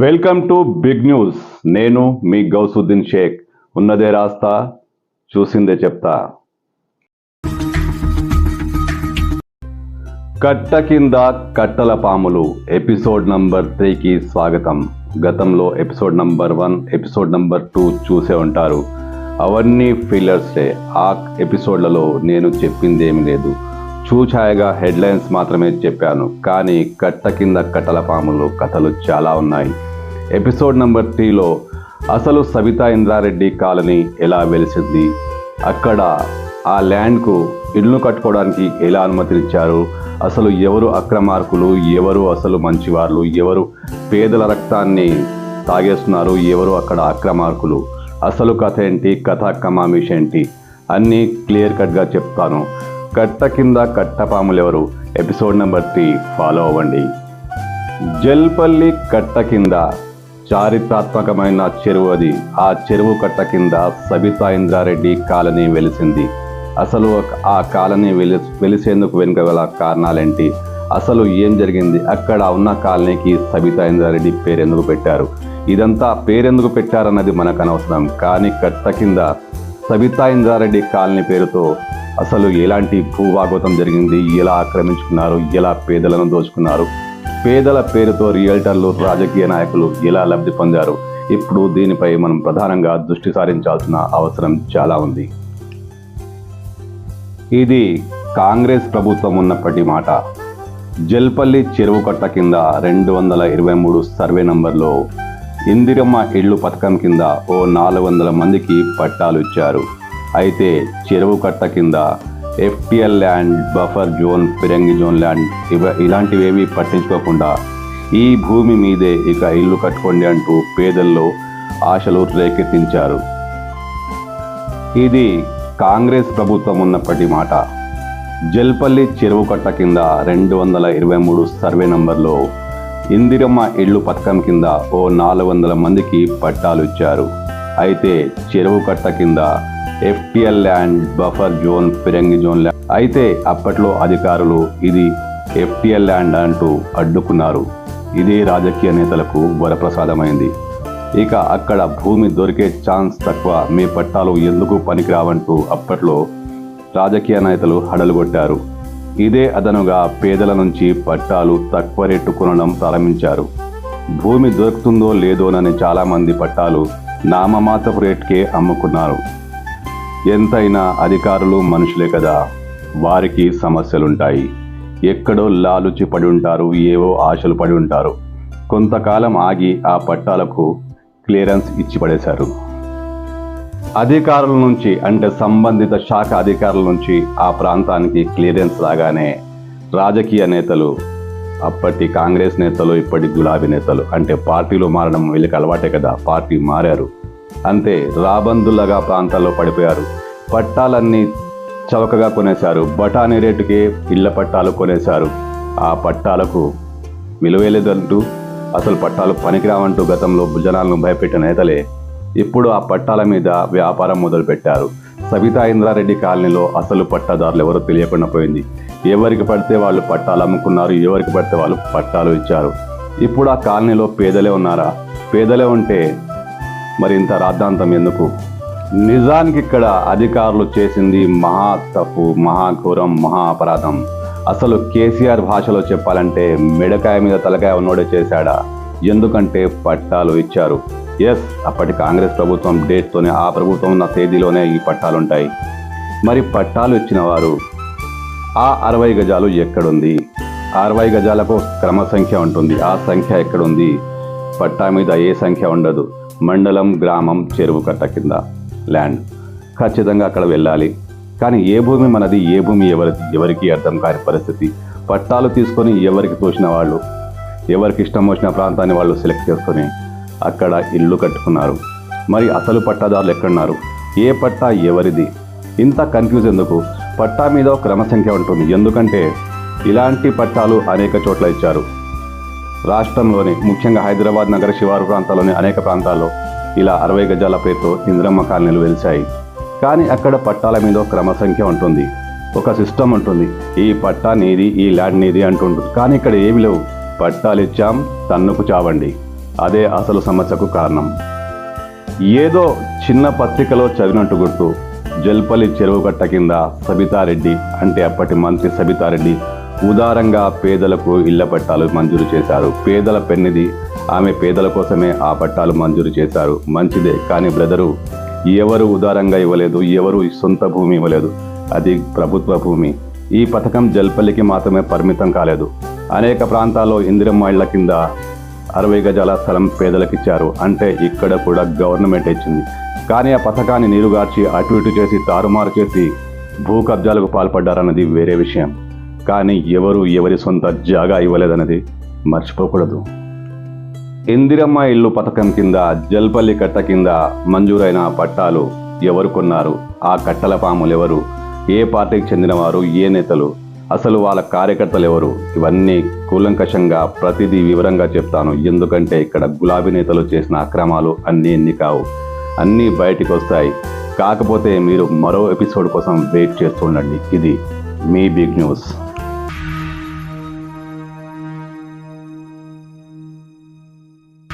Welcome to big news. నేను మీ గౌసుద్దీన్ షేక్. ఉన్నదే రాస్తా చూసిందే చెప్తా. కట్ట కింద కట్టల పాములు. ఎపిసోడ్ నంబర్ త్రీకి స్వాగతం. గతంలో episode number one episode number two చూసే ఉంటారు. అవన్నీ ఫీలర్సే ఆ ఎపిసోడ్లలో నేను చెప్పిందేమీ లేదు. చూచాయగా హెడ్లైన్స్ మాత్రమే చెప్పాను. కానీ కట్ట కింద కట్టల పాములు కథలు చాలా ఉన్నాయి. ఎపిసోడ్ నంబర్ త్రీలో అసలు సవితా ఇంద్రారెడ్డి కాలనీ ఎలా వెలిసింది? అక్కడ ఆ ల్యాండ్కు ఇల్లు కట్టుకోవడానికి ఎలా అనుమతినిచ్చారు? అసలు ఎవరు అక్రమార్కులు? ఎవరు అసలు మంచివాళ్ళు ఎవరు పేదల రక్తాన్ని తాగేస్తున్నారు? ఎవరు అక్కడ అక్రమార్కులు? అసలు కథ ఏంటి? కథ కమామిష్ ఏంటి? అన్నీ క్లియర్ కట్గా చెప్తాను. కట్ట కింద కట్టపాములు ఎవరు ఎపిసోడ్ నెంబర్ త్రీ ఫాలో అవ్వండి. జల్పల్లి కట్ట కింద చారిత్రాత్మకమైన చెరువు అది. ఆ చెరువు కట్ట కింద సబితా ఇంద్రారెడ్డి కాలనీ వెలిసింది. అసలు ఆ కాలనీ వెలి వెలిసేందుకు వెనుక గల కారణాలేంటి? అసలు ఏం జరిగింది? అక్కడ ఉన్న కాలనీకి సబితా ఇంద్రారెడ్డి పేరెందుకు పెట్టారు? ఇదంతా పేరెందుకు పెట్టారన్నది మనకు అనవసరం. కానీ కట్ట కింద సబితా ఇంద్రారెడ్డి కాలనీ పేరుతో అసలు ఎలాంటి భూభాగవతం జరిగింది? ఎలా ఆక్రమించుకున్నారు? ఎలా పేదలను దోచుకున్నారు? పేదల పేరుతో రియల్టర్లు రాజకీయ నాయకులు ఎలా లబ్ధి పొందారు? ఇప్పుడు దీనిపై మనం ప్రధానంగా దృష్టి సారించాల్సిన అవసరం చాలా ఉంది. ఇది కాంగ్రెస్ ప్రభుత్వం ఉన్నప్పటి మాట. జల్పల్లి చెరువు కట్ట కింద రెండు వందల ఇరవై మూడు సర్వే నంబర్లో ఇందిరమ్మ ఇళ్ళు పథకం కింద ఓ నాలుగు వందల మందికి పట్టాలు ఇచ్చారు. అయితే చెరువు కట్ట కింద FTL land buffer zone ఫిరంగి zone land ఇవ ఇలాంటివేమీ పట్టించుకోకుండా ఈ భూమి మీదే ఇక ఇల్లు కట్టుకోండి అంటూ పేదల్లో ఆశలు రేకెత్తించారు. ఇది కాంగ్రెస్ ప్రభుత్వం ఉన్నప్పటి మాట. జల్పల్లి చెరువు కట్ట కింద రెండు వందల ఇరవై మూడు సర్వే నంబర్లో ఇందిరమ్మ ఇళ్ళు పథకం కింద ఓ నాలుగు వందల మందికి పట్టాలు ఇచ్చారు. అయితే చెరువు కట్ట కింద FTL land buffer zone Firangi zone land అయితే అప్పట్లో అధికారులు ఇది ఎఫ్టిఎల్ ల్యాండ్ అంటూ అడ్డుకున్నారు. ఇదే రాజకీయ నేతలకు వరప్రసాదమైంది. ఇక అక్కడ భూమి దొరికే ఛాన్స్ తక్కువ మీ పట్టాలు ఎందుకు పనికిరావంటూ అప్పట్లో రాజకీయ నేతలు హడలుగొట్టారు. ఇదే అదనుగా పేదల నుంచి పట్టాలు తక్కువ రేటు కొనడం ప్రారంభించారు. భూమి దొరుకుతుందో లేదోనని చాలామంది పట్టాలు నామమాత్రపు రేట్కే అమ్ముకున్నారు. ఎంతైనా అధికారులు మనుషులే కదా వారికి సమస్యలుంటాయి. ఎక్కడో లాలుచి పడి ఉంటారు ఏవో ఆశలు పడి ఉంటారు కొంతకాలం ఆగి ఆ పట్టాలకు క్లియరెన్స్ ఇచ్చి పడేశారు. అధికారుల నుంచి అంటే సంబంధిత శాఖ అధికారుల నుంచి ఆ ప్రాంతానికి క్లియరెన్స్ రాగానే రాజకీయ నేతలు అప్పటి కాంగ్రెస్ నేతలు ఇప్పటి గులాబీ నేతలు. అంటే పార్టీలో మారడం వీళ్ళకి అలవాటే కదా పార్టీ మారారు. అంతే రాబందులగా ప్రాంతాల్లో పడిపోయారు. పట్టాలన్నీ చౌకగా కొనేశారు. బఠానీ రేటుకే ఇళ్ళ పట్టాలు కొనేశారు. ఆ పట్టాలకు విలువేలేదంటూ అసలు పట్టాలు పనికిరావంటూ గతంలో భుజనాలను భయపెట్టిన నేతలే ఇప్పుడు ఆ పట్టాల మీద వ్యాపారం మొదలుపెట్టారు. సబితా ఇంద్రారెడ్డి కాలనీలో అసలు పట్టాదారులు ఎవరో తెలియకుండా పోయింది. ఎవరికి పడితే వాళ్ళు పట్టాలు అమ్ముకున్నారు ఎవరికి పడితే వాళ్ళు పట్టాలు ఇచ్చారు. ఇప్పుడు ఆ కాలనీలో పేదలే ఉన్నారా? పేదలే ఉంటే మరి ఇంత రాద్ధాంతం ఎందుకు? నిజానికి ఇక్కడ అధికారులు చేసింది మహా తప్పు మహాఘోరం మహా అపరాధం. అసలు కేసీఆర్ భాషలో చెప్పాలంటే మెడకాయ మీద తలకాయ ఉన్నోడే చేశాడా? ఎందుకంటే పట్టాలు ఇచ్చారు. ఎస్ అప్పటి కాంగ్రెస్ ప్రభుత్వం డేట్తోనే ఆ ప్రభుత్వం ఉన్న తేదీలోనే ఈ పట్టాలు ఉంటాయి మరి పట్టాలు ఇచ్చిన వారు ఆ అరవై గజాలు ఎక్కడుంది? అరవై గజాలకు క్రమ సంఖ్య ఉంటుంది. ఆ సంఖ్య ఎక్కడుంది? పట్టా మీద ఏ సంఖ్య ఉండదు. మండలం గ్రామం చెరువు కట్ట కింద. ల్యాండ్ ఖచ్చితంగా అక్కడ వెళ్ళాలి. కానీ ఏ భూమి మనది? ఏ భూమి ఎవరి ఎవరికి అర్థం కాని పరిస్థితి. పట్టాలు తీసుకొని ఎవరికి తోచిన వాళ్ళు? ఎవరికి ఇష్టం వచ్చిన ప్రాంతాన్ని వాళ్ళు సెలెక్ట్ చేసుకొని అక్కడ ఇల్లు కట్టుకున్నారు. మరి అసలు పట్టాదారులు ఎక్కడున్నారు? ఏ పట్టా ఎవరిది? ఇంత కన్ఫ్యూజ్ ఎందుకు? పట్టా మీద క్రమసంఖ్య క్రమ సంఖ్య ఉంటుంది. ఎందుకంటే ఇలాంటి పట్టాలు అనేక చోట్ల ఇచ్చారు. రాష్ట్రంలోని ముఖ్యంగా హైదరాబాద్ నగర శివారు ప్రాంతాల్లోని అనేక ప్రాంతాల్లో ఇలా అరవై గజాల పేరుతో ఇంద్రమ్మ కాలనీలు వెలిశాయి. కానీ అక్కడ పట్టాల మీద క్రమ సంఖ్య ఉంటుంది. ఒక సిస్టమ్ ఉంటుంది. ఈ పట్టా నీది ఈ ల్యాండ్ నీది అంటుంటుంది కానీ ఇక్కడ ఏమి లేవు. పట్టాలిచ్చాం తన్నుకు చావండి. అదే అసలు సమస్యకు కారణం. ఏదో చిన్న పత్రికలో చదివినట్టు గుర్తు జల్పల్లి చెరువు కట్ట కింద సబితారెడ్డి అంటే అప్పటి మంత్రి సబితారెడ్డి ఉదారంగా పేదలకు ఇళ్ళ పట్టాలు మంజూరు చేశారు. పేదల పెన్నిది ఆమె పేదల కోసమే ఆ పట్టాలు మంజూరు చేశారు. మంచిదే కానీ బ్రదరు ఎవరు ఉదారంగా ఇవ్వలేదు ఎవరు సొంత భూమి ఇవ్వలేదు. అది ప్రభుత్వ భూమి. ఈ పథకం జల్పల్లికి మాత్రమే పరిమితం కాలేదు. అనేక ప్రాంతాల్లో ఇందిరమ్మ ఇళ్ళ కింద అరవై గజాల స్థలం పేదలకు ఇచ్చారు అంటే ఇక్కడ కూడా గవర్నమెంట్ ఇచ్చింది. కానీ ఆ పథకాన్ని నీరుగార్చి అటు ఇటు చేసి తారుమారు చేసి భూ కబ్జాలకు పాల్పడ్డారన్నది వేరే విషయం. కానీ ఎవరు ఎవరి సొంత జాగా ఇవ్వలేదన్నది మర్చిపోకూడదు. ఇందిరమ్మ ఇల్లు పథకం కింద జల్పల్లి కట్ట కింద మంజూరైన పట్టాలు ఎవరు కొన్నారు? ఆ కట్టల పాములు ఎవరు ఏ పార్టీకి చెందినవారు? ఏ నేతలు? అసలు వాళ్ళ కార్యకర్తలు ఎవరు? ఇవన్నీ కూలంకషంగా ప్రతిదీ వివరంగా చెప్తాను. ఎందుకంటే ఇక్కడ గులాబీ నేతలు చేసిన అక్రమాలు అన్నీ ఎన్ని కావు. అన్నీ బయటికి వస్తాయి. కాకపోతే మీరు మరో ఎపిసోడ్ కోసం వెయిట్ చేస్తుండండి ఇది మీ బిగ్ న్యూస్.